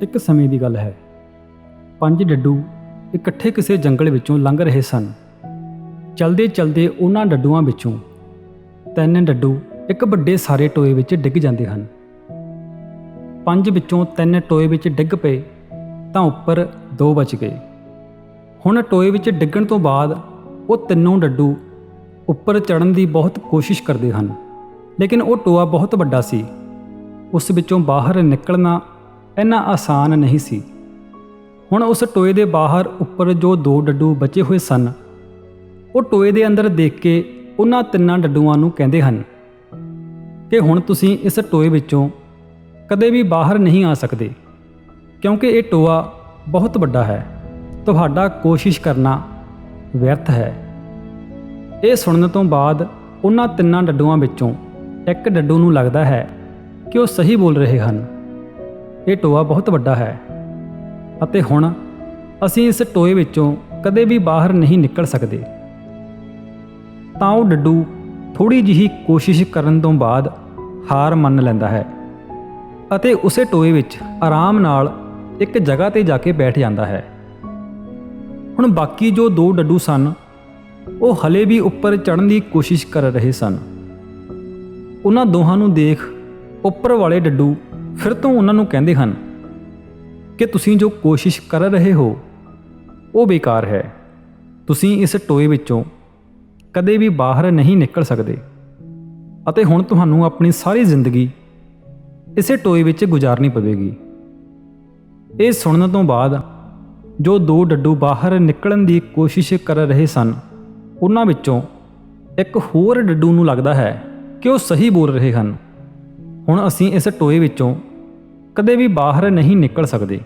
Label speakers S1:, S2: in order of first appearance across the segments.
S1: ਇੱਕ ਸਮੇਂ ਦੀ ਗੱਲ ਹੈ। ਪੰਜ ਡੱਡੂ ਇਕੱਠੇ ਕਿਸੇ ਜੰਗਲ ਵਿੱਚੋਂ ਲੰਘ ਰਹੇ ਸਨ। ਚਲਦੇ ਚਲਦੇ ਉਹਨਾਂ ਡੱਡੂਆਂ ਵਿੱਚੋਂ ਤਿੰਨ ਡੱਡੂ ਇੱਕ ਵੱਡੇ ਸਾਰੇ ਟੋਏ ਵਿੱਚ ਡਿੱਗ ਜਾਂਦੇ ਹਨ। ਪੰਜ ਵਿੱਚੋਂ ਤਿੰਨ ਟੋਏ ਵਿੱਚ ਡਿੱਗ ਪਏ ਤਾਂ ਉੱਪਰ ਦੋ ਬਚ ਗਏ। ਹੁਣ ਟੋਏ ਵਿੱਚ ਡਿੱਗਣ ਤੋਂ ਬਾਅਦ ਉਹ ਤਿੰਨੋਂ ਡੱਡੂ ਉੱਪਰ ਚੜਨ ਦੀ ਬਹੁਤ ਕੋਸ਼ਿਸ਼ ਕਰਦੇ ਹਨ। ਲੇਕਿਨ ਉਹ ਟੋਆ ਬਹੁਤ ਵੱਡਾ ਸੀ। ਉਸ ਵਿੱਚੋਂ ਬਾਹਰ ਨਿਕਲਣਾ ਇੰਨਾ ਆਸਾਨ ਨਹੀਂ ਸੀ। ਹੁਣ ਉਸ ਟੋਏ ਦੇ ਬਾਹਰ ਉੱਪਰ ਜੋ ਦੋ ਡੱਡੂ ਬਚੇ ਹੋਏ ਸਨ, ਉਹ ਟੋਏ ਦੇ ਅੰਦਰ ਦੇਖ ਕੇ ਉਹਨਾਂ ਤਿੰਨਾਂ ਡੱਡੂਆਂ ਨੂੰ ਕਹਿੰਦੇ ਹਨ ਕਿ ਹੁਣ ਤੁਸੀਂ ਇਸ ਟੋਏ ਵਿੱਚੋਂ ਕਦੇ ਵੀ ਬਾਹਰ ਨਹੀਂ ਆ ਸਕਦੇ, ਕਿਉਂਕਿ ਇਹ ਟੋਆ ਬਹੁਤ ਵੱਡਾ ਹੈ। ਤੁਹਾਡਾ ਕੋਸ਼ਿਸ਼ ਕਰਨਾ ਵਿਅਰਥ ਹੈ। ਇਹ ਸੁਣਨ ਤੋਂ ਬਾਅਦ ਉਹਨਾਂ ਤਿੰਨਾਂ ਡੱਡੂਆਂ ਵਿੱਚੋਂ ਇੱਕ ਡੱਡੂ ਨੂੰ ਲੱਗਦਾ ਹੈ ਕਿ ਉਹ ਸਹੀ ਬੋਲ ਰਹੇ ਹਨ। ਇਹ ਟੋਆ ਬਹੁਤ ਵੱਡਾ ਹੈ। ਅਤੇ ਹੁਣ ਅਸੀਂ ਇਸ ਟੋਏ ਵਿੱਚੋਂ ਕਦੇ ਵੀ ਬਾਹਰ ਨਹੀਂ ਨਿਕਲ ਸਕਦੇ। ਤਾਂ ਉਹ ਡੱਡੂ ਥੋੜੀ ਜਿਹੀ ਕੋਸ਼ਿਸ਼ ਕਰਨ ਤੋਂ ਬਾਅਦ ਹਾਰ ਮੰਨ ਲੈਂਦਾ ਹੈ ਅਤੇ ਉਸੇ ਟੋਏ ਵਿੱਚ ਆਰਾਮ ਨਾਲ ਇੱਕ ਜਗ੍ਹਾ ਤੇ ਜਾ ਕੇ ਬੈਠ ਜਾਂਦਾ ਹੈ। ਹੁਣ ਬਾਕੀ ਜੋ ਦੋ ਡੱਡੂ ਸਨ, ਉਹ ਹਲੇ ਵੀ ਉੱਪਰ ਚੜ੍ਹਨ ਦੀ ਕੋਸ਼ਿਸ਼ ਕਰ ਰਹੇ ਸਨ। ਉਹਨਾਂ ਦੋਹਾਂ ਨੂੰ ਦੇਖ ਉੱਪਰ ਵਾਲੇ ਡੱਡੂ ਫਿਰ ਤੋਂ ਉਹਨਾਂ ਨੂੰ ਕਹਿੰਦੇ ਹਨ ਕਿ ਤੁਸੀਂ ਜੋ ਕੋਸ਼ਿਸ਼ ਕਰ ਰਹੇ ਹੋ, ਉਹ ਬੇਕਾਰ ਹੈ। ਤੁਸੀਂ ਇਸ ਟੋਏ ਵਿੱਚੋਂ ਕਦੇ ਵੀ ਬਾਹਰ ਨਹੀਂ ਨਿਕਲ ਸਕਦੇ ਅਤੇ ਹੁਣ ਤੁਹਾਨੂੰ ਆਪਣੀ ਸਾਰੀ ਜ਼ਿੰਦਗੀ ਇਸੇ ਟੋਏ ਵਿੱਚ ਗੁਜ਼ਾਰਨੀ ਪਵੇਗੀ। ਇਹ ਸੁਣਨ ਤੋਂ ਬਾਅਦ ਜੋ ਦੋ ਡੱਡੂ ਬਾਹਰ ਨਿਕਲਣ ਦੀ ਕੋਸ਼ਿਸ਼ ਕਰ ਰਹੇ ਸਨ, ਉਹਨਾਂ ਵਿੱਚੋਂ ਇੱਕ ਹੋਰ ਡੱਡੂ ਨੂੰ ਲੱਗਦਾ ਹੈ ਕਿ ਉਹ ਸਹੀ ਬੋਲ ਰਹੇ ਹਨ। ਹੁਣ ਅਸੀਂ ਇਸ ਟੋਏ ਵਿੱਚੋਂ ਕਦੇ ਵੀ ਬਾਹਰ ਨਹੀਂ ਨਿਕਲ ਸਕਦੇ।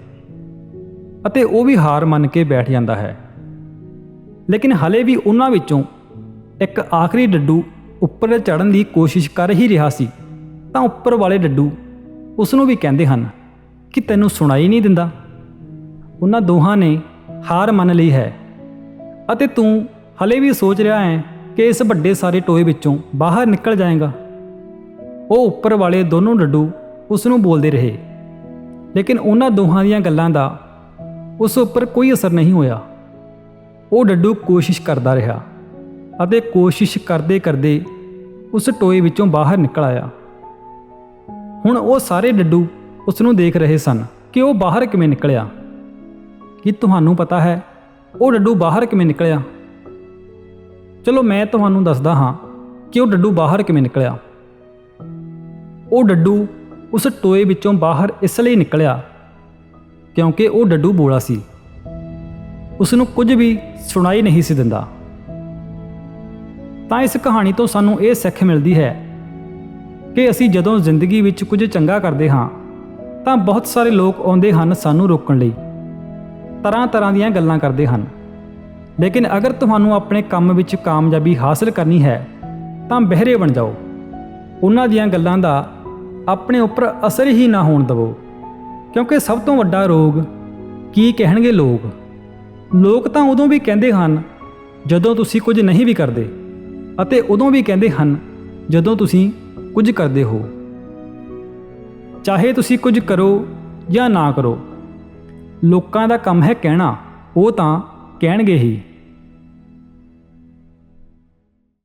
S1: ਅਤੇ ਉਹ ਵੀ ਹਾਰ ਮੰਨ ਕੇ ਬੈਠ ਜਾਂਦਾ ਹੈ। ਲੇਕਿਨ ਹਲੇ ਵੀ ਉਹਨਾਂ ਵਿੱਚੋਂ ਇੱਕ ਆਖਰੀ ਡੱਡੂ ਉੱਪਰ ਚੜ੍ਹਨ ਦੀ ਕੋਸ਼ਿਸ਼ ਕਰ ਹੀ ਰਿਹਾ ਸੀ, ਤਾਂ ਉੱਪਰ ਵਾਲੇ ਡੱਡੂ ਉਸ ਨੂੰ ਵੀ ਕਹਿੰਦੇ ਹਨ ਕਿ ਤੈਨੂੰ ਸੁਣਾਈ ਨਹੀਂ ਦਿੰਦਾ। ਉਹਨਾਂ ਦੋਹਾਂ ਨੇ ਹਾਰ ਮੰਨ ਲਈ ਹੈ। ਅਤੇ ਤੂੰ ਹਲੇ ਵੀ ਸੋਚ ਰਿਹਾ ਹੈ ਕਿ ਇਸ ਵੱਡੇ ਸਾਰੇ ਟੋਏ ਵਿੱਚੋਂ ਬਾਹਰ ਨਿਕਲ ਜਾਏਗਾ। ਉਹ ਉੱਪਰ ਵਾਲੇ ਦੋਨੋਂ ਡੱਡੂ ਉਸ ਨੂੰ ਬੋਲਦੇ ਰਹੇ। ਲੇਕਿਨ ਉਹਨਾਂ ਦੋਹਾਂ ਦੀਆਂ ਗੱਲਾਂ ਦਾ ਉਸ ਉੱਪਰ ਕੋਈ ਅਸਰ ਨਹੀਂ ਹੋਇਆ। ਉਹ ਡੱਡੂ ਕੋਸ਼ਿਸ਼ ਕਰਦਾ ਰਿਹਾ ਅਤੇ ਕੋਸ਼ਿਸ਼ ਕਰਦੇ ਕਰਦੇ ਉਸ ਟੋਏ ਵਿੱਚੋਂ ਬਾਹਰ ਨਿਕਲ ਆਇਆ। ਹੁਣ ਉਹ ਸਾਰੇ ਡੱਡੂ ਉਸ ਨੂੰ ਦੇਖ ਰਹੇ ਸਨ ਕਿ ਉਹ ਬਾਹਰ ਕਿਵੇਂ ਨਿਕਲਿਆ। ਕੀ ਤੁਹਾਨੂੰ ਪਤਾ ਹੈ ਉਹ ਡੱਡੂ ਬਾਹਰ ਕਿਵੇਂ ਨਿਕਲਿਆ? ਚਲੋ ਮੈਂ ਤੁਹਾਨੂੰ ਦੱਸਦਾ ਹਾਂ ਕਿ ਉਹ ਡੱਡੂ ਬਾਹਰ ਕਿਵੇਂ ਨਿਕਲਿਆ। ਉਹ ਡੱਡੂ ਉਸ ਟੋਏ ਵਿੱਚੋਂ ਬਾਹਰ ਇਸ ਲਈ ਨਿਕਲਿਆ ਕਿਉਂਕਿ ਉਹ ਡੱਡੂ ਬੋਲਾ ਸੀ। ਉਸ ਨੂੰ ਕੁਝ ਵੀ ਸੁਣਾਈ ਨਹੀਂ ਸੀ ਦਿੰਦਾ। ਤਾਂ ਇਸ ਕਹਾਣੀ ਤੋਂ ਸਾਨੂੰ ਇਹ ਸਿੱਖ ਮਿਲਦੀ ਹੈ ਕਿ ਅਸੀਂ ਜਦੋਂ ਜ਼ਿੰਦਗੀ ਵਿੱਚ ਕੁਝ ਚੰਗਾ ਕਰਦੇ ਹਾਂ, ਤਾਂ ਬਹੁਤ ਸਾਰੇ ਲੋਕ ਆਉਂਦੇ ਹਨ ਸਾਨੂੰ ਰੋਕਣ ਲਈ। ਤਰ੍ਹਾਂ ਤਰ੍ਹਾਂ ਦੀਆਂ ਗੱਲਾਂ ਕਰਦੇ ਹਨ। ਲੇਕਿਨ ਅਗਰ ਤੁਹਾਨੂੰ ਆਪਣੇ ਕੰਮ ਵਿੱਚ ਕਾਮਯਾਬੀ ਹਾਸਲ ਕਰਨੀ ਹੈ, ਤਾਂ ਬਹਿਰੇ ਬਣ ਜਾਓ। ਉਹਨਾਂ ਦੀਆਂ ਗੱਲਾਂ ਦਾ ਆਪਣੇ ਉੱਪਰ ਅਸਰ ਹੀ ਨਾ ਹੋਣ ਦਿਵੋ। ਕਿਉਂਕਿ ਸਭ ਤੋਂ ਵੱਡਾ ਰੋਗ ਕੀ ਕਹਿਣਗੇ ਲੋਕ? ਲੋਕ ਤਾਂ ਉਦੋਂ ਵੀ ਕਹਿੰਦੇ ਹਨ, ਜਦੋਂ ਤੁਸੀਂ ਕੁਝ ਨਹੀਂ ਵੀ ਕਰਦੇ, ਅਤੇ ਉਦੋਂ ਵੀ ਕਹਿੰਦੇ ਹਨ, ਜਦੋਂ ਤੁਸੀਂ ਕੁਝ ਕਰਦੇ ਹੋ। ਚਾਹੇ ਤੁਸੀਂ ਕੁਝ ਕਰੋ ਜਾਂ ਨਾ ਕਰੋ, ਲੋਕਾਂ ਦਾ ਕੰਮ ਹੈ ਕਹਿਣਾ, ਉਹ ਤਾਂ ਕਹਿਣਗੇ ਹੀ।